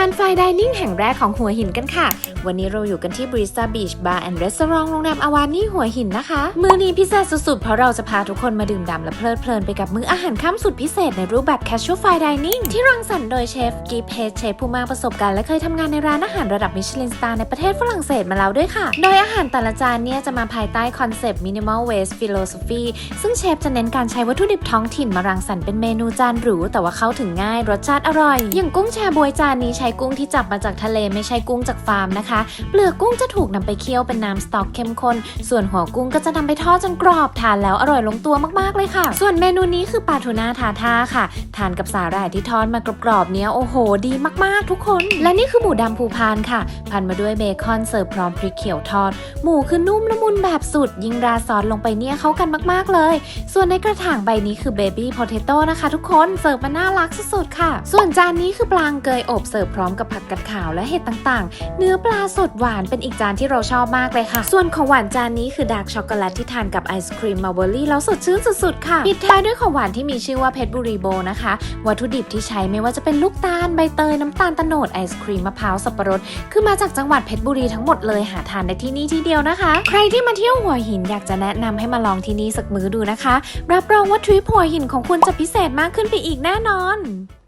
ทานไฟดิเนิ่งแห่งแรกของหัวหินกันค่ะ วันนี้เราอยู่กันที่บริสตาบีชบาร์แอนด์รีสอร์ทโรงแรมอาวานี่หัวหินนะคะ มื้อนี้พิเศษสุดๆ เพราะเราจะพาทุกคนมาดื่มด่ำและเพลิดเพลินไปกับมื้ออาหารค่ำสุดพิเศษในรูปแบบ casual fine dining ที่รังสรรค์โดยเชฟกีเพเชฟผู้มากประสบการณ์และเคยทำงานในร้านอาหารระดับมิชลินสตาร์ในประเทศฝรั่งเศสมาแล้วด้วยค่ะ โดยอาหารแต่ละจานเนี่ยจะมาภายใต้คอนเซปต์ minimal waste philosophy ซึ่งเชฟจะเน้นการใช้วัตถุดิบท้องถิ่นมารังสรรค์เป็นเมนูจานหรูแต่ว่าเข้าถึงง่ายรสชาติอร่อยอย่างกุ้งแชบวยจานนี้ใช้กุ้งที่จับมาจากทะเลไม่ใช่กุ้งจากฟาร์มนะคะ เปลือกกุ้งจะถูกนำไปเคี่ยวเป็นน้ำสต๊อกเข้มข้น ส่วนหัวกุ้งก็จะนำไปทอดจนกรอบทานแล้วอร่อยลงตัวมากๆเลยค่ะ ส่วนเมนูนี้คือปลาทูน่าทาท่าค่ะ ทานกับสาหร่ายที่ทอดมากรอบๆเนี้ยโอ้โห ดีมากๆ ทุกคน และนี่คือหมูดำภูพานค่ะ พันมาด้วยเบคอนเสิร์ฟพร้อมพริกเขียวทอด หมูคือนุ่มละมุนแบบสุด ยิ่งราซอสลงไปเนี่ยเข้ากันมากๆเลย ส่วนในกระถางใบนี้คือเบบี้พ t เ t โต้นะคะ ทุกคนเสิร์ฟมาน่ารักสุดๆค่ะ ส่วนจานนี้คือปลางเกยอบเสิร์ฟร้อมกับผักกัดขาวและเห็ดต่างๆ เนื้อปลาสดหวานเป็นอีกจานที่เราชอบมากเลยค่ะ ส่วนของหวานจานนี้คือดาร์กช็อกโกแลตที่ทานกับไอศครีมมาเบอรี่แล้วสดชื่นสุดๆค่ะปิดท้ายด้วยของหวานที่มีชื่อว่าเพชรบุรีโบนะคะ วัตถุดิบที่ใช้ไม่ว่าจะเป็นลูกตาลใบเตยน้ำตาลตะโนดไอศครีมมะพร้าวสับปะรดคือมาจากจังหวัดเพชรบุรีทั้งหมดเลยหาทานได้ที่นี่ที่เดียวนะคะ ใครที่มาเที่ยวหัวหินอยากจะแนะนำให้มาลองที่นี่สักมื้อดูนะคะ รับรองว่าทริปหัวหินของคุณจะพิเศษมากขึ้นไปอีกแน่นอน